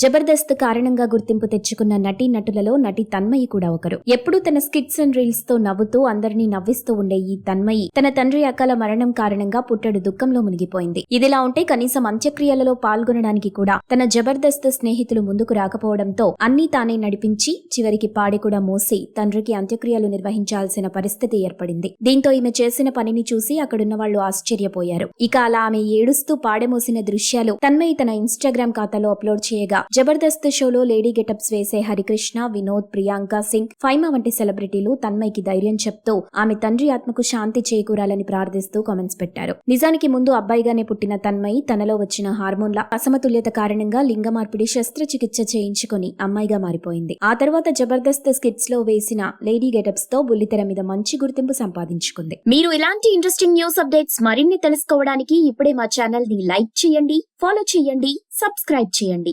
జబర్దస్త్ కారణంగా గుర్తింపు తెచ్చుకున్న నటీ నటులలో నటి తన్మయి కూడా ఒకరు. ఎప్పుడూ తన స్కిట్స్ అండ్ రీల్స్తో నవ్వుతూ అందరినీ నవ్విస్తూ ఉండే ఈ తన్మయి తన తండ్రి అకాల మరణం కారణంగా పుట్టడు దుఃఖంలో మునిగిపోయింది. ఇదిలా ఉంటే కనీసం అంత్యక్రియలలో పాల్గొనడానికి కూడా తన జబర్దస్త్ స్నేహితులు ముందుకు రాకపోవడంతో అన్నీ తానే నడిపించి చివరికి పాడి కూడా మోసి తండ్రికి అంత్యక్రియలు నిర్వహించాల్సిన పరిస్థితి ఏర్పడింది. దీంతో ఈమె చేసిన పనిని చూసి అక్కడున్న వాళ్ళు ఆశ్చర్యపోయారు. ఇక అలా ఆమె ఏడుస్తూ పాడెమోసిన దృశ్యాలు తన్మయి తన ఇన్స్టాగ్రామ్ ఖాతాలో అప్లోడ్ చేయగా జబర్దస్త్ షోలో లేడీ గెటప్స్ వేసే హరికృష్ణ వినోద్ ప్రియాంక సింగ్ ఫైమా వంటి సెలబ్రిటీలు తన్మయికి ధైర్యం చెప్తూ ఆమె తండ్రి ఆత్మకు శాంతి చేకూరాలని ప్రార్థిస్తూ కామెంట్స్ పెట్టారు. నిజానికి ముందు అబ్బాయిగానే పుట్టిన తన్మయి తనలో వచ్చిన హార్మోన్ల అసమతుల్యత కారణంగా లింగ మార్పిడి శస్త్రచికిత్స చేయించుకొని అమ్మాయిగా మారిపోయింది. ఆ తర్వాత జబర్దస్త్ స్కిట్స్లో వేసిన లేడీ గెటప్స్తో బుల్లితెర మీద మంచి గుర్తింపు సంపాదించుకుంది. మీరు ఇలాంటి ఇంట్రెస్టింగ్ న్యూస్ అప్డేట్స్ మరిన్ని తెలుసుకోవడానికి ఇప్పుడే మా ఛానల్ని లైక్ చేయండి ఫాలో చేయండి సబ్స్క్రైబ్ చేయండి.